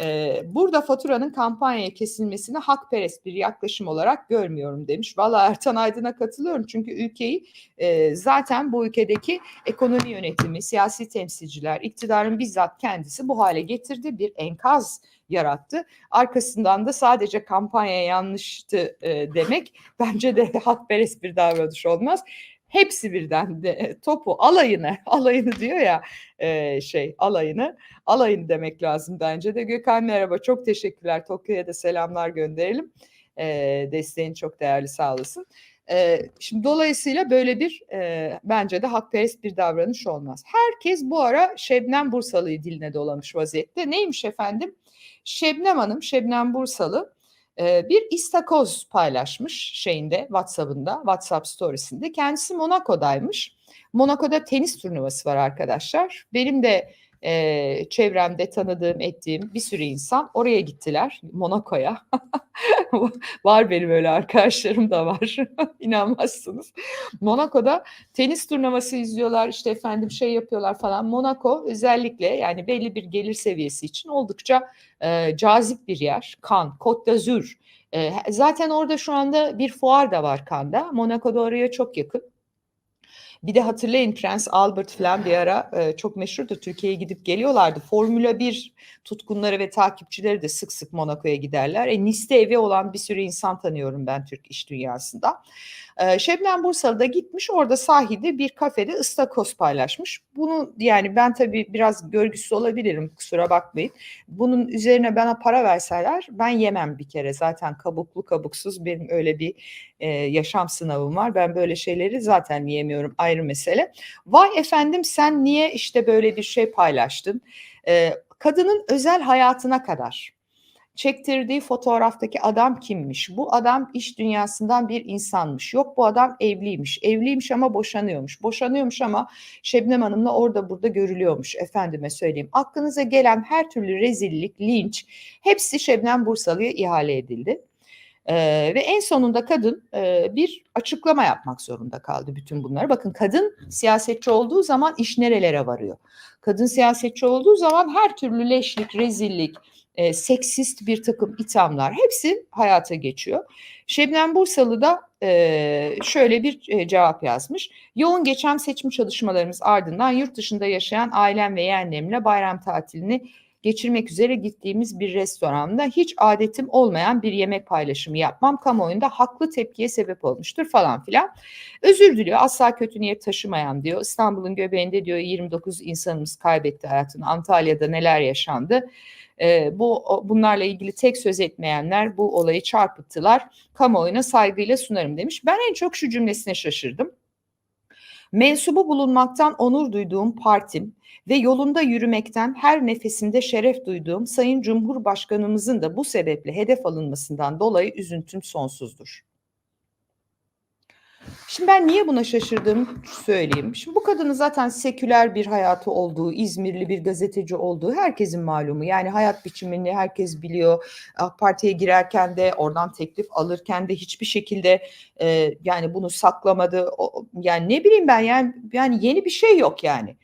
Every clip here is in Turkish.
E, burada faturanın kampanyaya kesilmesini hakperest bir yaklaşım olarak görmüyorum demiş. Valla Ertan Aydın'a katılıyorum çünkü ülkeyi e, zaten bu ülkedeki ekonomi yönetimi, siyasi temsilciler, iktidarın bizzat kendisi bu hale getirdi. Bir enkaz yarattı. Arkasından da sadece kampanya yanlıştı e, demek bence de hakperest bir davranış olmaz. Hepsi birden de topu alayını alayını diyor ya e, şey alayını alayını demek lazım bence de. Gökhan merhaba çok teşekkürler Tokyo'ya da selamlar gönderelim. E, desteğin çok değerli sağ olasın. E, şimdi dolayısıyla böyle bir e, bence de hakperest bir davranış olmaz. Herkes bu ara Şebnem Bursalı'yı diline dolamış vaziyette. Neymiş efendim? Şebnem Hanım, Şebnem Bursalı bir istakoz paylaşmış şeyinde WhatsApp'ında, WhatsApp storiesinde. Kendisi Monaco'daymış. Monaco'da tenis turnuvası var arkadaşlar. Benim de e, çevremde tanıdığım, ettiğim bir sürü insan oraya gittiler Monaco'ya. var benim öyle arkadaşlarım da var. İnanmazsınız. Monaco'da tenis turnuvası izliyorlar, işte efendim şey yapıyorlar falan. Monaco özellikle yani belli bir gelir seviyesi için oldukça e, cazip bir yer. Cannes, Côte d'Azur. E, zaten orada şu anda bir fuar da var Cannes'da. Monaco'da oraya çok yakın. Bir de hatırlayın Prens Albert falan bir ara e, çok meşhurdu. Türkiye'ye gidip geliyorlardı. Formula 1 tutkunları ve takipçileri de sık sık Monaco'ya giderler. E, Nice'de evi olan bir sürü insan tanıyorum ben Türk iş dünyasında. E, Şebnem Bursalı da gitmiş orada sahilde bir kafede ıstakoz paylaşmış. Bunu yani ben tabii biraz görgüsüz olabilirim kusura bakmayın. Bunun üzerine bana para verseler ben yemem bir kere. Zaten kabuklu kabuksuz benim öyle bir e, yaşam sınavım var. Ben böyle şeyleri zaten yemiyorum ayrı mesele. Vay efendim sen niye işte böyle bir şey paylaştın? E, kadının özel hayatına kadar çektirdiği fotoğraftaki adam kimmiş? Bu adam iş dünyasından bir insanmış. Yok bu adam evliymiş. Evliymiş ama boşanıyormuş. Boşanıyormuş ama Şebnem Hanım'la orada burada görülüyormuş. Efendime söyleyeyim. Aklınıza gelen her türlü rezillik, linç hepsi Şebnem Bursalı'ya ihale edildi. Ee, ve en sonunda kadın e, bir açıklama yapmak zorunda kaldı bütün bunları. Bakın kadın siyasetçi olduğu zaman iş nerelere varıyor? Kadın siyasetçi olduğu zaman her türlü leşlik, rezillik, e, seksist bir takım ithamlar hepsi hayata geçiyor. Şebnem Bursalı da e, şöyle bir e, cevap yazmış. Yoğun geçen seçim çalışmalarımız ardından yurt dışında yaşayan ailem ve yeğenlerimle bayram tatilini geçirmek üzere gittiğimiz bir restoranda hiç adetim olmayan bir yemek paylaşımı yapmam kamuoyunda haklı tepkiye sebep olmuştur falan filan. Özür diliyor asla kötü niyet taşımayan diyor. İstanbul'un göbeğinde diyor 29 insanımız kaybetti hayatını. Antalya'da neler yaşandı. E, bu bunlarla ilgili tek söz etmeyenler bu olayı çarpıttılar. Kamuoyuna saygıyla sunarım demiş. Ben en çok şu cümlesine şaşırdım. Mensubu bulunmaktan onur duyduğum partim ve yolunda yürümekten her nefesinde şeref duyduğum Sayın Cumhurbaşkanımızın da bu sebeple hedef alınmasından dolayı üzüntüm sonsuzdur. Şimdi ben niye buna şaşırdığımı söyleyeyim. Şimdi bu kadının zaten seküler bir hayatı olduğu, İzmirli bir gazeteci olduğu herkesin malumu. Yani hayat biçimini herkes biliyor. AK Parti'ye girerken de oradan teklif alırken de hiçbir şekilde e, yani bunu saklamadı. O, yani ne bileyim ben yani yani yeni bir şey yok yani.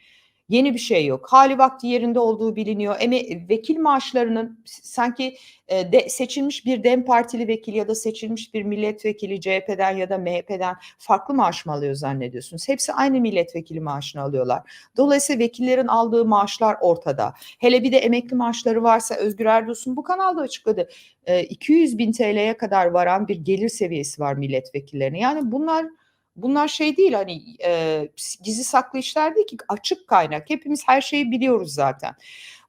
Yeni bir şey yok. Hali vakti yerinde olduğu biliniyor. Eme, vekil maaşlarının sanki e, de, seçilmiş bir DEM Partili vekil ya da seçilmiş bir milletvekili CHP'den ya da MHP'den farklı maaş mı alıyor zannediyorsunuz? Hepsi aynı milletvekili maaşını alıyorlar. Dolayısıyla vekillerin aldığı maaşlar ortada. Hele bir de emekli maaşları varsa Özgür Erdoğan bu kanalda açıkladı. E, 200 bin TL'ye kadar varan bir gelir seviyesi var milletvekillerine. Yani bunlar Bunlar şey değil hani e, gizli saklı işler değil ki açık kaynak. Hepimiz her şeyi biliyoruz zaten.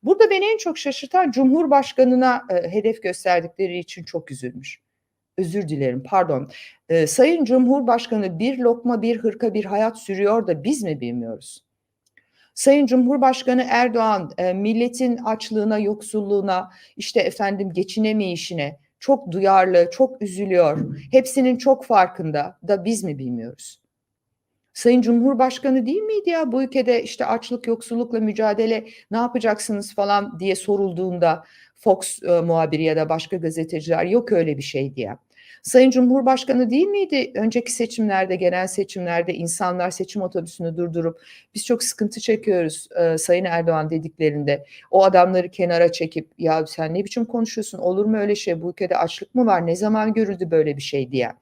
Burada beni en çok şaşırtan Cumhurbaşkanına e, hedef gösterdikleri için çok üzülmüş. Özür dilerim pardon. E, Sayın Cumhurbaşkanı bir lokma bir hırka bir hayat sürüyor da biz mi bilmiyoruz? Sayın Cumhurbaşkanı Erdoğan e, milletin açlığına, yoksulluğuna, işte efendim geçinemeyişine, çok duyarlı, çok üzülüyor. Hepsinin çok farkında da biz mi bilmiyoruz? Sayın Cumhurbaşkanı değil miydi ya bu ülkede işte açlık yoksullukla mücadele ne yapacaksınız falan diye sorulduğunda Fox e, muhabiri ya da başka gazeteciler yok öyle bir şey diye. Sayın Cumhurbaşkanı değil miydi önceki seçimlerde, genel seçimlerde insanlar seçim otobüsünü durdurup biz çok sıkıntı çekiyoruz e, Sayın Erdoğan dediklerinde o adamları kenara çekip ya sen ne biçim konuşuyorsun olur mu öyle şey bu ülkede açlık mı var ne zaman görüldü böyle bir şey diyen.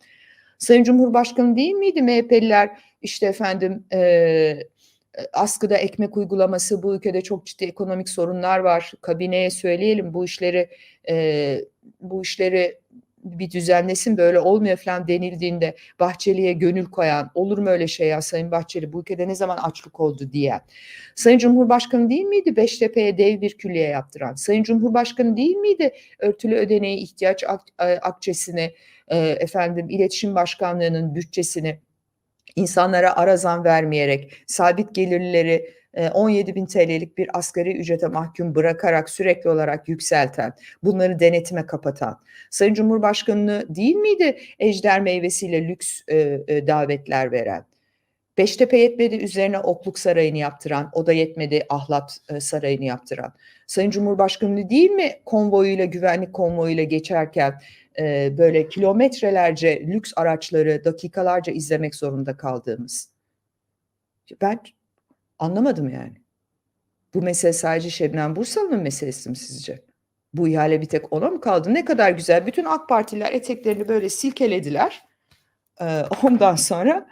Sayın Cumhurbaşkanı değil miydi MHP'liler işte efendim e, askıda ekmek uygulaması bu ülkede çok ciddi ekonomik sorunlar var. Kabineye söyleyelim bu işleri e, bu işleri bir düzenlesin böyle olmuyor falan denildiğinde Bahçeli'ye gönül koyan olur mu öyle şey ya Sayın Bahçeli bu ülkede ne zaman açlık oldu diyen Sayın Cumhurbaşkanı değil miydi Beştepe'ye dev bir külliye yaptıran? Sayın Cumhurbaşkanı değil miydi örtülü ödeneğe ihtiyaç ak akçesini e, efendim iletişim başkanlığının bütçesini insanlara arazan vermeyerek sabit gelirlileri 17 bin TL'lik bir asgari ücrete mahkum bırakarak sürekli olarak yükselten, bunları denetime kapatan, Sayın Cumhurbaşkanı değil miydi ejder meyvesiyle lüks e, e, davetler veren? Beştepe yetmedi üzerine Okluk Sarayı'nı yaptıran, o da yetmedi Ahlat e, Sarayı'nı yaptıran. Sayın Cumhurbaşkanı değil mi konvoyuyla, güvenlik konvoyuyla geçerken e, böyle kilometrelerce lüks araçları dakikalarca izlemek zorunda kaldığımız? Ben Anlamadım yani. Bu mesele sadece Şebnem Bursalı'nın meselesi mi sizce? Bu ihale bir tek ona mı kaldı? Ne kadar güzel. Bütün AK Partililer eteklerini böyle silkelediler. Ee, ondan sonra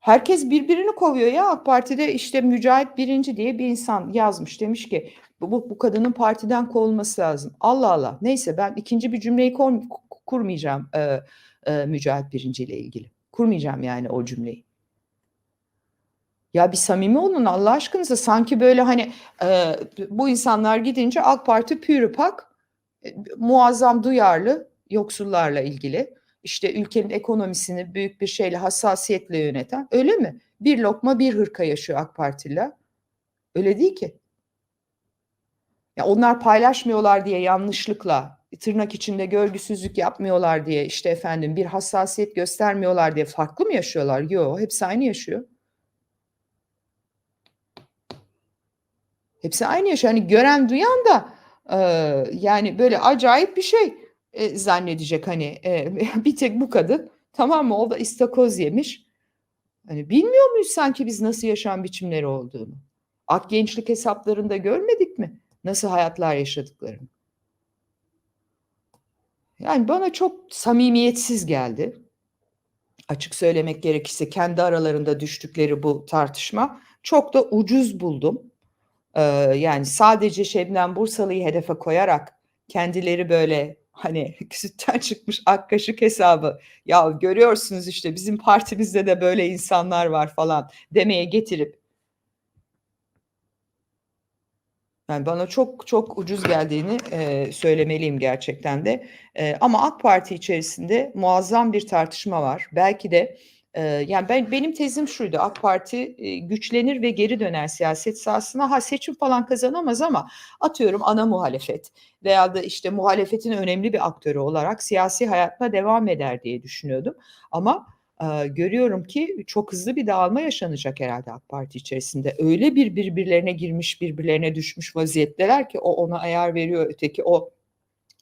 herkes birbirini kovuyor ya AK Parti'de işte Mücahit Birinci diye bir insan yazmış. Demiş ki bu, bu kadının partiden kovulması lazım. Allah Allah. Neyse ben ikinci bir cümleyi kur, kurmayacağım e, e, Mücahit Birinci ile ilgili. Kurmayacağım yani o cümleyi. Ya bir samimi olun Allah aşkınıza sanki böyle hani e, bu insanlar gidince AK Parti pürüpak e, muazzam duyarlı yoksullarla ilgili işte ülkenin ekonomisini büyük bir şeyle hassasiyetle yöneten öyle mi? Bir lokma bir hırka yaşıyor AK Partililer. Öyle değil ki. Ya onlar paylaşmıyorlar diye yanlışlıkla tırnak içinde görgüsüzlük yapmıyorlar diye işte efendim bir hassasiyet göstermiyorlar diye farklı mı yaşıyorlar? Yok hepsi aynı yaşıyor. Hepsi aynı yaşıyor. Hani gören duyan da e, yani böyle acayip bir şey e, zannedecek hani e, bir tek bu kadın tamam mı o da istakoz yemiş. Hani bilmiyor muyuz sanki biz nasıl yaşam biçimleri olduğunu? Ak gençlik hesaplarında görmedik mi? Nasıl hayatlar yaşadıklarını? Yani bana çok samimiyetsiz geldi. Açık söylemek gerekirse kendi aralarında düştükleri bu tartışma çok da ucuz buldum yani sadece Şebnem Bursalı'yı hedefe koyarak kendileri böyle hani sütten çıkmış ak kaşık hesabı ya görüyorsunuz işte bizim partimizde de böyle insanlar var falan demeye getirip yani bana çok çok ucuz geldiğini e, söylemeliyim gerçekten de. E, ama AK Parti içerisinde muazzam bir tartışma var. Belki de yani ben benim tezim şuydu. AK Parti güçlenir ve geri döner siyaset sahasına. Ha seçim falan kazanamaz ama atıyorum ana muhalefet veya da işte muhalefetin önemli bir aktörü olarak siyasi hayatına devam eder diye düşünüyordum. Ama e, görüyorum ki çok hızlı bir dağılma yaşanacak herhalde AK Parti içerisinde. Öyle bir birbirlerine girmiş, birbirlerine düşmüş vaziyetteler ki o ona ayar veriyor, öteki o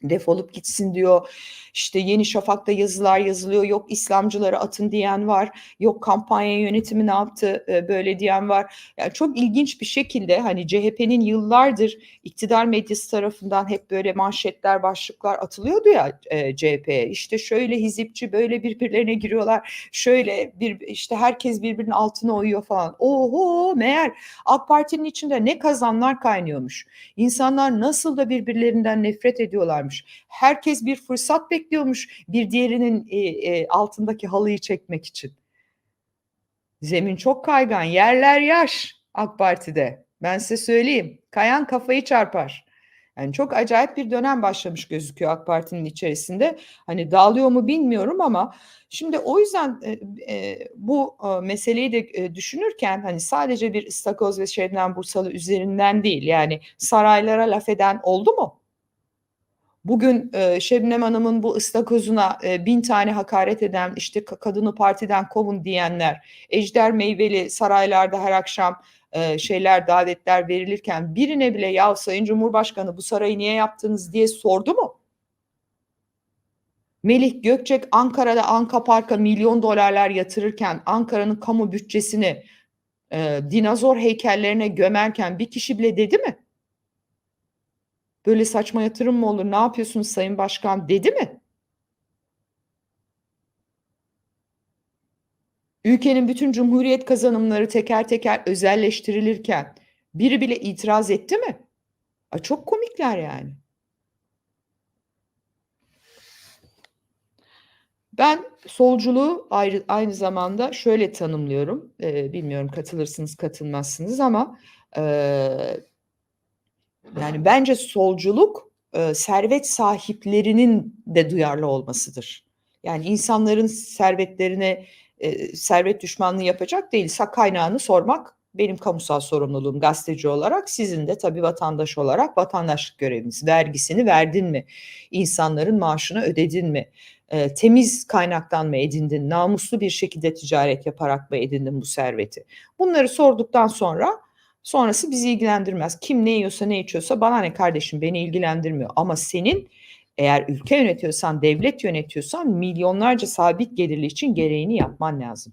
defolup gitsin diyor. İşte Yeni Şafak'ta yazılar yazılıyor. Yok İslamcıları atın diyen var. Yok kampanya yönetimi ne yaptı böyle diyen var. Yani çok ilginç bir şekilde hani CHP'nin yıllardır iktidar medyası tarafından hep böyle manşetler, başlıklar atılıyordu ya e, CHP'ye. İşte şöyle hizipçi böyle birbirlerine giriyorlar. Şöyle bir işte herkes birbirinin altına oyuyor falan. Oho meğer AK Parti'nin içinde ne kazanlar kaynıyormuş. İnsanlar nasıl da birbirlerinden nefret ediyorlarmış. Herkes bir fırsat bekliyor bekliyormuş bir diğerinin e, e, altındaki halıyı çekmek için. Zemin çok kaygan, yerler yaş AK Parti'de. Ben size söyleyeyim. Kayan kafayı çarpar. Yani çok acayip bir dönem başlamış gözüküyor AK Parti'nin içerisinde. Hani dağılıyor mu bilmiyorum ama şimdi o yüzden e, e, bu e, meseleyi de e, düşünürken hani sadece bir istakoz ve Şebnem Bursalı üzerinden değil yani saraylara laf eden oldu mu? Bugün e, Şebnem Hanım'ın bu ıstakozuna e, bin tane hakaret eden işte kadını partiden kovun diyenler, ejder meyveli saraylarda her akşam e, şeyler davetler verilirken birine bile ya Sayın Cumhurbaşkanı bu sarayı niye yaptınız diye sordu mu? Melih Gökçek Ankara'da Anka Park'a milyon dolarlar yatırırken Ankara'nın kamu bütçesini e, dinozor heykellerine gömerken bir kişi bile dedi mi? Böyle saçma yatırım mı olur? Ne yapıyorsunuz Sayın Başkan dedi mi? Ülkenin bütün cumhuriyet kazanımları teker teker özelleştirilirken biri bile itiraz etti mi? A, çok komikler yani. Ben solculuğu ayrı, aynı zamanda şöyle tanımlıyorum. Ee, bilmiyorum katılırsınız katılmazsınız ama e, yani bence solculuk e, servet sahiplerinin de duyarlı olmasıdır. Yani insanların servetlerine e, servet düşmanlığı yapacak değil. Kaynağını sormak benim kamusal sorumluluğum gazeteci olarak. Sizin de tabii vatandaş olarak vatandaşlık göreviniz. Vergisini verdin mi? İnsanların maaşını ödedin mi? E, temiz kaynaktan mı edindin? Namuslu bir şekilde ticaret yaparak mı edindin bu serveti? Bunları sorduktan sonra sonrası bizi ilgilendirmez. Kim ne yiyorsa ne içiyorsa bana ne kardeşim beni ilgilendirmiyor. Ama senin eğer ülke yönetiyorsan, devlet yönetiyorsan milyonlarca sabit gelirli için gereğini yapman lazım.